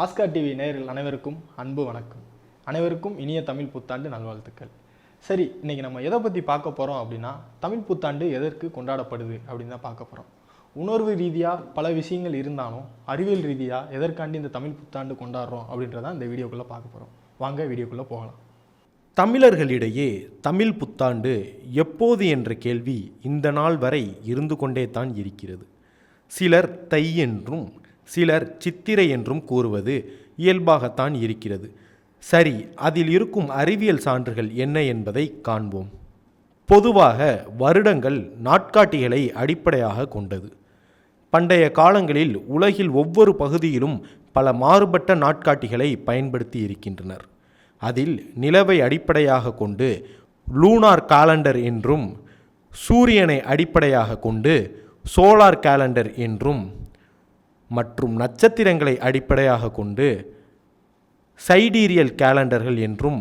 Oscar TV நேயர்கள் அனைவருக்கும் அன்பு வணக்கம். அனைவருக்கும் இனிய தமிழ் புத்தாண்டு நல்வாழ்த்துக்கள். சரி இன்னைக்கு நம்ம எதை பற்றி பார்க்க போகிறோம் அப்படின்னா தமிழ் புத்தாண்டு எதற்கு கொண்டாடப்படுது அப்படின்னு தான் பார்க்க போகிறோம் உணர்வு ரீதியாக பல விஷயங்கள் இருந்தாலும் அறிவியல் ரீதியாக எதற்காண்டி இந்த தமிழ் புத்தாண்டு கொண்டாடுறோம் அப்படின்றத இந்த வீடியோக்குள்ளே பார்க்க போகிறோம் வாங்க வீடியோக்குள்ளே போகலாம். தமிழர்களிடையே தமிழ் புத்தாண்டு எப்போது என்ற கேள்வி இந்த நாள் வரை இருந்து கொண்டே தான் இருக்கிறது. சிலர் தை என்றும் சிலர் சித்திரை என்றும் கூறுவது இயல்பாகத்தான் இருக்கிறது. சரி அதில் இருக்கும் அறிவியல் சான்றுகள் என்ன என்பதை காண்போம். பொதுவாக வருடங்கள் நாட்காட்டிகளை அடிப்படையாக கொண்டது. பண்டைய காலங்களில் உலகில் ஒவ்வொரு பகுதியிலும் பல மாறுபட்ட நாட்காட்டிகளை பயன்படுத்தி இருக்கின்றனர். அதில் நிலவை அடிப்படையாக கொண்டு லூனார் காலண்டர் என்றும் சூரியனை அடிப்படையாக கொண்டு சோலார் காலண்டர் என்றும் மற்றும் நட்சத்திரங்களை அடிப்படையாக கொண்டு சைடீரியல் கேலண்டர்கள் என்றும்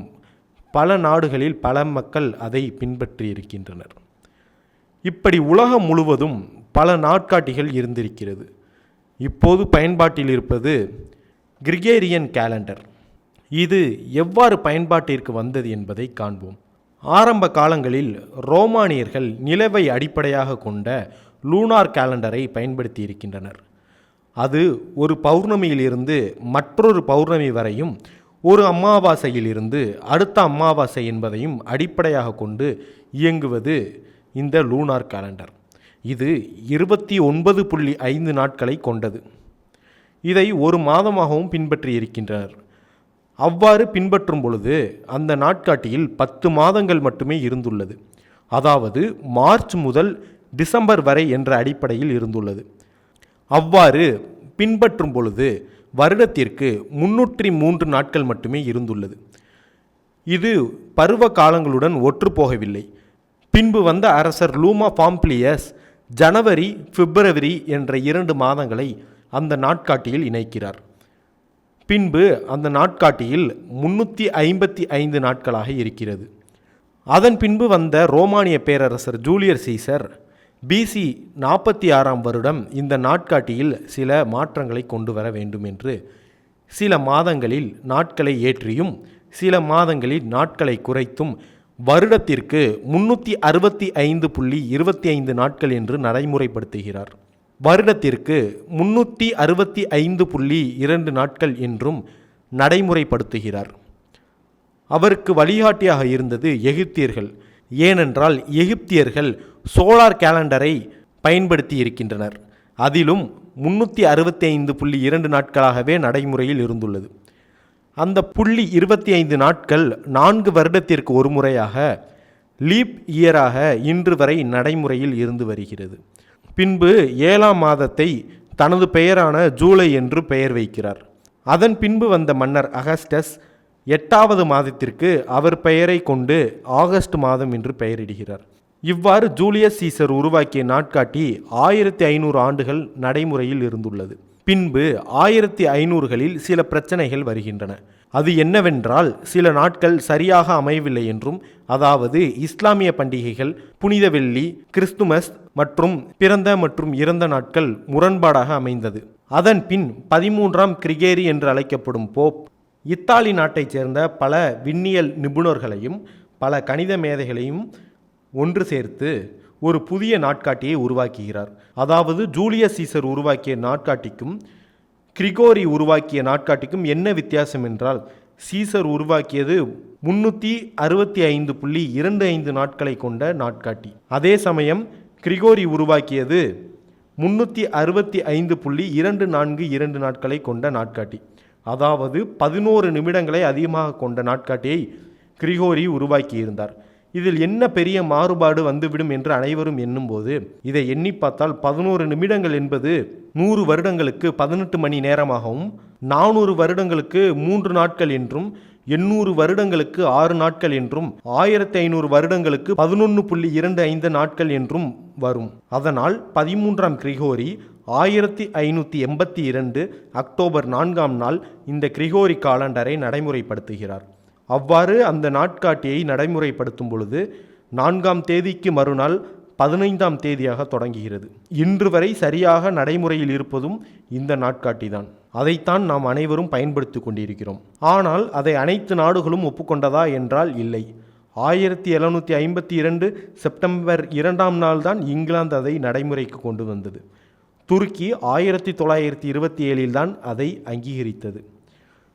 பல நாடுகளில் பல மக்கள் அதை பின்பற்றி இருக்கின்றனர். இப்படி உலகம் முழுவதும் பல நாட்காட்டிகள் இருந்திருக்கிறது. இப்போது பயன்பாட்டில் இருப்பது கிரிகேரியன் கேலண்டர். இது எவ்வாறு பயன்பாட்டிற்கு வந்தது என்பதை காண்போம். ஆரம்ப காலங்களில் ரோமானியர்கள் நிலவை அடிப்படையாக கொண்ட லூனார் கேலண்டரை பயன்படுத்தி இருக்கின்றனர். அது ஒரு பௌர்ணமியிலிருந்து மற்றொரு பௌர்ணமி வரையும் ஒரு அமாவாசையிலிருந்து அடுத்த அமாவாசை என்பதையும் அடிப்படையாக கொண்டு இயங்குவது இந்த லூனார் கேலண்டர் இது இருபத்தி ஒன்பது புள்ளி ஐந்து நாட்களை கொண்டது. இதை ஒரு மாதமாகவும் பின்பற்றி இருக்கின்றனர் அவ்வாறு பின்பற்றும் பொழுது அந்த நாட்காட்டியில் பத்து மாதங்கள் மட்டுமே இருந்துள்ளது. அதாவது மார்ச் முதல் டிசம்பர் வரை என்ற அடிப்படையில் இருந்துள்ளது. அவ்வாறு பின்பற்றும் பொழுது வருடத்திற்கு முன்னூற்றி மூன்று நாட்கள் மட்டுமே இருந்துள்ளது. இது பருவ காலங்களுடன் ஒற்றுப்போகவில்லை. பின்பு வந்த அரசர் லூமா ஃபாம்ப்ளியஸ் ஜனவரி பிப்ரவரி என்ற இரண்டு மாதங்களை அந்த நாட்காட்டியில் இணைக்கிறார். பின்பு அந்த நாட்காட்டியில் முன்னூற்றி ஐம்பத்தி ஐந்து நாட்களாக இருக்கிறது. அதன் பின்பு வந்த ரோமானிய பேரரசர் ஜூலியர் சீசர் பிசி நாற்பத்தி ஆறாம் வருடம் இந்த நாட்காட்டியில் சில மாற்றங்களை கொண்டு வர வேண்டும் என்று சில மாதங்களில் நாட்களை ஏற்றியும் சில மாதங்களில் நாட்களை குறைத்தும் வருடத்திற்கு முன்னூற்றி அறுபத்தி ஐந்து புள்ளி இருபத்தி ஐந்து நாட்கள் என்று நடைமுறைப்படுத்துகிறார். வருடத்திற்கு முன்னூற்றி அறுபத்தி ஐந்து புள்ளி இரண்டு நாட்கள் என்றும் நடைமுறைப்படுத்துகிறார். அவருக்கு வழிகாட்டியாக இருந்தது எகிப்தியர்கள். ஏனென்றால் எகிப்தியர்கள் சோலார் கேலண்டரை பயன்படுத்தி இருக்கின்றனர். அதிலும் முன்னூற்றி அறுபத்தி ஐந்து புள்ளி இரண்டு நாட்களாகவே நடைமுறையில் இருந்துள்ளது. அந்த புள்ளி இருபத்தி ஐந்து நாட்கள் நான்கு வருடத்திற்கு ஒரு முறையாக லீப் இயராக இன்று வரை நடைமுறையில் இருந்து வருகிறது. பின்பு ஏழாம் மாதத்தை தனது பெயரான ஜூலை என்று பெயர் வைக்கிறார். அதன் பின்பு வந்த மன்னர் அகஸ்டஸ் எட்டாவது மாதத்திற்கு அவர் பெயரை கொண்டு ஆகஸ்ட் மாதம் என்று பெயரிடுகிறார். இவ்வாறு ஜூலியஸ் சீசர் உருவாக்கிய நாட்காட்டி ஆயிரத்தி ஐநூறு ஆண்டுகள் நடைமுறையில் இருந்துள்ளது. பின்பு ஆயிரத்தி ஐநூறுகளில் சில பிரச்சனைகள் வருகின்றன. அது என்னவென்றால் சில நாட்கள் சரியாக அமையவில்லை என்றும் அதாவது இஸ்லாமிய பண்டிகைகள் புனித வெள்ளி கிறிஸ்துமஸ் மற்றும் பிறந்த மற்றும் இறந்த நாட்கள் முரண்பாடாக அமைந்தது. அதன் பின் பதிமூன்றாம் கிரிகேரி என்று அழைக்கப்படும் போப் இத்தாலி நாட்டைச் சேர்ந்த பல விண்ணியல் நிபுணர்களையும் பல கணித மேதைகளையும் ஒன்று சேர்த்து ஒரு புதிய நாட்காட்டியை உருவாக்குகிறார். அதாவது ஜூலியஸ் சீசர் உருவாக்கிய நாட்காட்டிக்கும் கிரிகோரி உருவாக்கிய நாட்காட்டிக்கும் என்ன வித்தியாசம் என்றால் சீசர் உருவாக்கியது முன்னூற்றி அறுபத்தி ஐந்து புள்ளி இரண்டு ஐந்து நாட்களை கொண்ட நாட்காட்டி. அதே சமயம் கிரிகோரி உருவாக்கியது முன்னூற்றி அறுபத்தி ஐந்து புள்ளி இரண்டு நான்கு இரண்டு நாட்களை கொண்ட நாட்காட்டி. அதாவது பதினோரு நிமிடங்களை அதிகமாக கொண்ட நாட்காட்டியை கிரிகோரி உருவாக்கியிருந்தார். இதில் என்ன பெரிய மாறுபாடு வந்துவிடும் என்று அனைவரும் எண்ணும்போது இதை எண்ணி பார்த்தால் பதினோரு நிமிடங்கள் என்பது நூறு வருடங்களுக்கு பதினெட்டு மணி நேரமாகவும் நானூறு வருடங்களுக்கு மூன்று நாட்கள் என்றும் எண்ணூறு வருடங்களுக்கு ஆறு நாட்கள் என்றும் ஆயிரத்தி ஐநூறு வருடங்களுக்கு பதினொன்று புள்ளி இரண்டு ஐந்து நாட்கள் என்றும் வரும். அதனால் பதிமூன்றாம் கிரிகோரி ஆயிரத்தி ஐநூற்றி எண்பத்தி இரண்டு அக்டோபர் நான்காம் நாள் இந்த கிரிகோரி காலண்டரை நடைமுறைப்படுத்துகிறார். அவ்வாறு அந்த நாட்காட்டியை நடைமுறைப்படுத்தும் பொழுது நான்காம் தேதிக்கு மறுநாள் பதினைந்தாம் தேதியாக தொடங்குகிறது. இன்று வரை சரியாக நடைமுறையில் இருப்பதும் இந்த நாட்காட்டி தான் அதைத்தான் நாம் அனைவரும் பயன்படுத்தி கொண்டிருக்கிறோம். ஆனால் அதை அனைத்து நாடுகளும் ஒப்புக்கொண்டதா என்றால் இல்லை. ஆயிரத்தி எழுநூற்றி ஐம்பத்தி இரண்டு செப்டம்பர் இரண்டாம் நாள் தான் இங்கிலாந்து அதை நடைமுறைக்கு கொண்டு வந்தது. துருக்கி ஆயிரத்தி தொள்ளாயிரத்தி இருபத்தி ஏழில் தான் அதை அங்கீகரித்தது.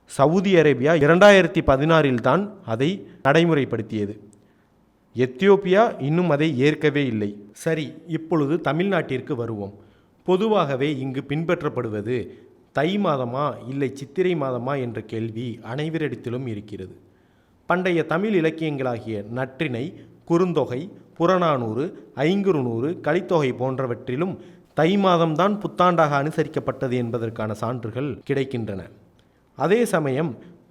சவுதி அரேபியா இரண்டாயிரத்தி பதினாறில் தான் அதை நடைமுறைப்படுத்தியது. எத்தியோப்பியா இன்னும் அதை ஏற்கவே இல்லை. சரி இப்பொழுது தமிழ்நாட்டிற்கு வருவோம். பொதுவாகவே இங்கு பின்பற்றப்படுவது தை மாதமா இல்லை சித்திரை மாதமா என்ற கேள்வி அனைவரிடத்திலும் இருக்கிறது. பண்டைய தமிழ் இலக்கியங்களாகிய நற்றிணை குறுந்தொகை புறநானூறு ஐங்குறுநூறு கலித்தொகை போன்றவற்றிலும் தை மாதம்தான் புத்தாண்டாக அனுசரிக்கப்பட்டது என்பதற்கான சான்றுகள் கிடைக்கின்றன. அதே சமயம்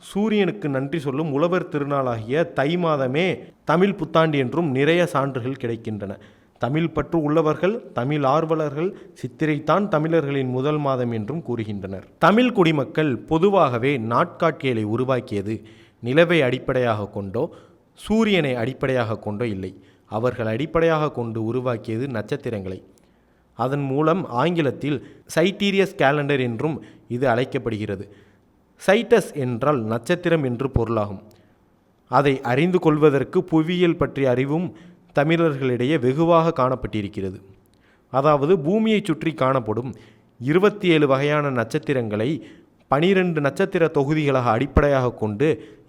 சூரியனுக்கு நன்றி சொல்லும் உழவர் திருநாளாகிய தை மாதமே தமிழ் புத்தாண்டு என்றும் நிறைய சான்றுகள் கிடைக்கின்றன. தமிழ் பற்று உள்ளவர்கள் தமிழ் ஆர்வலர்கள் சித்திரைத்தான் தமிழர்களின் முதல் மாதம் என்றும் கூறுகின்றனர். தமிழ் குடிமக்கள் பொதுவாகவே நாட்காட்டியலை உருவாக்கியது நிலவை அடிப்படையாக கொண்டோ சூரியனை அடிப்படையாக கொண்டோ இல்லை. அவர்கள் அடிப்படையாக கொண்டு உருவாக்கியது நட்சத்திரங்களை. அதன் மூலம் ஆங்கிலத்தில் சைட்டீரியஸ் கேலண்டர் என்றும் இது அழைக்கப்படுகிறது. சைட்டஸ் என்றால் நட்சத்திரம் என்று பொருளாகும். அதை அறிந்து கொள்வதற்கு புவியியல் பற்றிய அறிவும் தமிழர்களிடையே வெகுவாக காணப்பட்டிருக்கிறது. அதாவது பூமியைச் சுற்றி காணப்படும் இருபத்தி ஏழு வகையான நட்சத்திரங்களை பனிரெண்டு நட்சத்திர தொகுதிகளாக அடிப்படையாக கொண்டு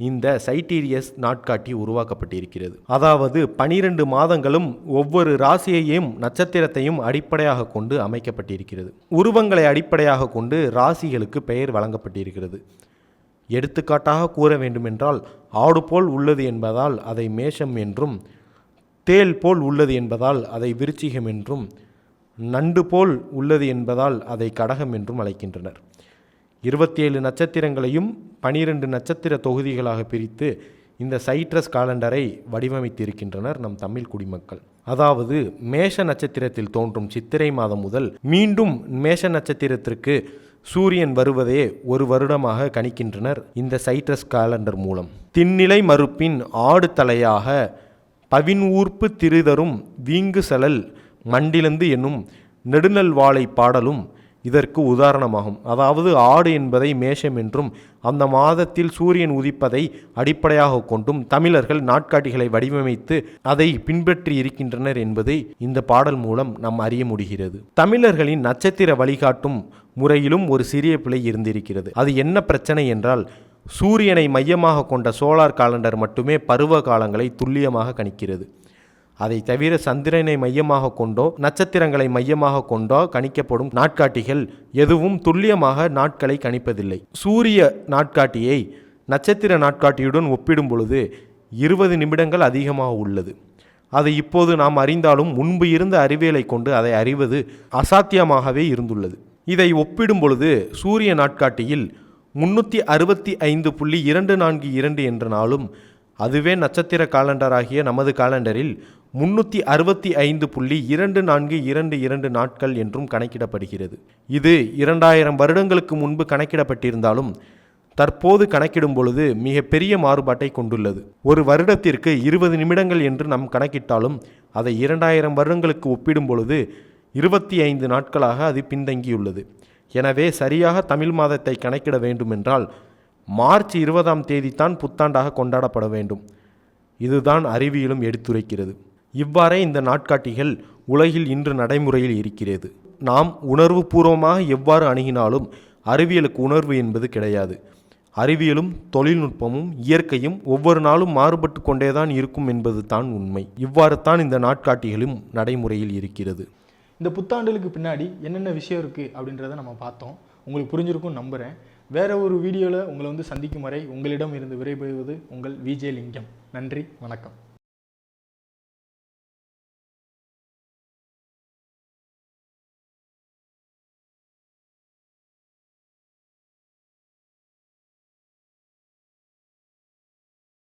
இந்த சைட்டீரியஸ் நாட்காட்டி உருவாக்கப்பட்டிருக்கிறது. அதாவது பனிரெண்டு மாதங்களும் ஒவ்வொரு ராசியையும் நட்சத்திரத்தையும் அடிப்படையாக கொண்டு அமைக்கப்பட்டிருக்கிறது. உருவங்களை அடிப்படையாக கொண்டு ராசிகளுக்கு பெயர் வழங்கப்பட்டிருக்கிறது. எடுத்துக்காட்டாக கூற வேண்டுமென்றால் ஆடு போல் உள்ளது என்பதால் அதை மேஷம் என்றும் தேல் போல் உள்ளது என்பதால் அதை விருச்சிகம் என்றும் நண்டு போல் உள்ளது என்பதால் அதை கடகம் என்றும் அழைக்கின்றனர். இருபத்தி ஏழு நட்சத்திரங்களையும் பனிரெண்டு நட்சத்திர தொகுதிகளாக பிரித்து இந்த சைட்ரஸ் காலண்டரை வடிவமைத்திருக்கின்றனர் நம் தமிழ் குடிமக்கள். அதாவது மேஷ நட்சத்திரத்தில் தோன்றும் சித்திரை மாதம் முதல் மீண்டும் மேஷ நட்சத்திரத்திற்கு சூரியன் வருவதே ஒரு வருடமாக கணிக்கின்றனர் இந்த சைட்ரஸ் காலண்டர் மூலம். திண்ணிலை மறுப்பின் ஆடு தலையாக பவின் ஊர்ப்பு திருதரும் வீங்கு சலல் மண்டிலந்து என்னும் நெடுநல்வாழை பாடலும் இதற்கு உதாரணமாகும். அதாவது ஆடு என்பதை மேஷம் என்றும் அந்த மாதத்தில் சூரியன் உதிப்பதை அடிப்படையாக கொண்டும் தமிழர்கள் நாட்காட்டிகளை வடிவமைத்து அதை பின்பற்றி இருக்கின்றனர் என்பதை இந்த பாடல் மூலம் நாம் அறிய முடிகிறது. தமிழர்களின் நட்சத்திர வழிகாட்டும் முறையிலும் ஒரு சிறிய பிழை இருந்திருக்கிறது. அது என்ன பிரச்சனை என்றால் சூரியனை மையமாக கொண்ட சோலார் காலண்டர் மட்டுமே பருவ காலங்களை துல்லியமாக கணிக்கிறது. அதை தவிர சந்திரனை மையமாக கொண்டோ நட்சத்திரங்களை மையமாக கொண்டோ கணிக்கப்படும் நாட்காட்டிகள் எதுவும் துல்லியமாக நாட்களை கணிப்பதில்லை. சூரிய நாட்காட்டியை நட்சத்திர நாட்காட்டியுடன் ஒப்பிடும் பொழுது இருபது நிமிடங்கள் அதிகமாக உள்ளது. அதை இப்போது நாம் அறிந்தாலும் முன்பு இருந்த அறிவியலை கொண்டு அதை அறிவது அசாத்தியமாகவே இருந்துள்ளது. இதை ஒப்பிடும் பொழுது சூரிய நாட்காட்டியில் முன்னூற்றி அறுபத்தி ஐந்து புள்ளி இரண்டு நான்கு இரண்டு என்ற நாளும் அதுவே நட்சத்திர காலண்டராகிய நமது காலண்டரில் முன்னூற்றி அறுபத்தி ஐந்து புள்ளி இரண்டு நான்கு இரண்டு இரண்டு நாட்கள் என்றும் கணக்கிடப்படுகிறது. இது இரண்டாயிரம் வருடங்களுக்கு முன்பு கணக்கிடப்பட்டிருந்தாலும் தற்போது கணக்கிடும் பொழுது மிகப்பெரிய மாறுபாட்டை கொண்டுள்ளது. ஒரு வருடத்திற்கு இருபது நிமிடங்கள் என்று நாம் கணக்கிட்டாலும் அதை இரண்டாயிரம் வருடங்களுக்கு ஒப்பிடும் பொழுது இருபத்தி ஐந்து நாட்களாக அது பின்தங்கியுள்ளது. எனவே சரியாக தமிழ் மாதத்தை கணக்கிட வேண்டுமென்றால் மார்ச் இருபதாம் தேதி தான் புத்தாண்டாக கொண்டாடப்பட வேண்டும். இதுதான் அறிவியலும் எடுத்துரைக்கிறது. இவ்வாறே இந்த நாட்காட்டிகள் உலகில் இன்று நடைமுறையில் இருக்கிறது. நாம் உணர்வு பூர்வமாக எவ்வாறு அணுகினாலும் அறிவியலுக்கு உணர்வு என்பது கிடையாது. அறிவியலும் தொழில்நுட்பமும் இயற்கையும் ஒவ்வொரு நாளும் மாறுபட்டு கொண்டேதான் இருக்கும் என்பது தான் உண்மை. இவ்வாறு தான் இந்த நாட்காட்டிகளும் நடைமுறையில் இருக்கிறது. இந்த புத்தாண்டுகளுக்கு பின்னாடி என்னென்ன விஷயம் இருக்குது அப்படின்றத நம்ம பார்த்தோம். உங்களுக்கு புரிஞ்சிருக்கும் நம்புகிறேன் வேற ஒரு வீடியோவில் உங்களை வந்து சந்திக்கும் வரை உங்களிடம் இருந்து விரைபெறுவது உங்கள் விஜே லிங்கம் நன்றி வணக்கம்.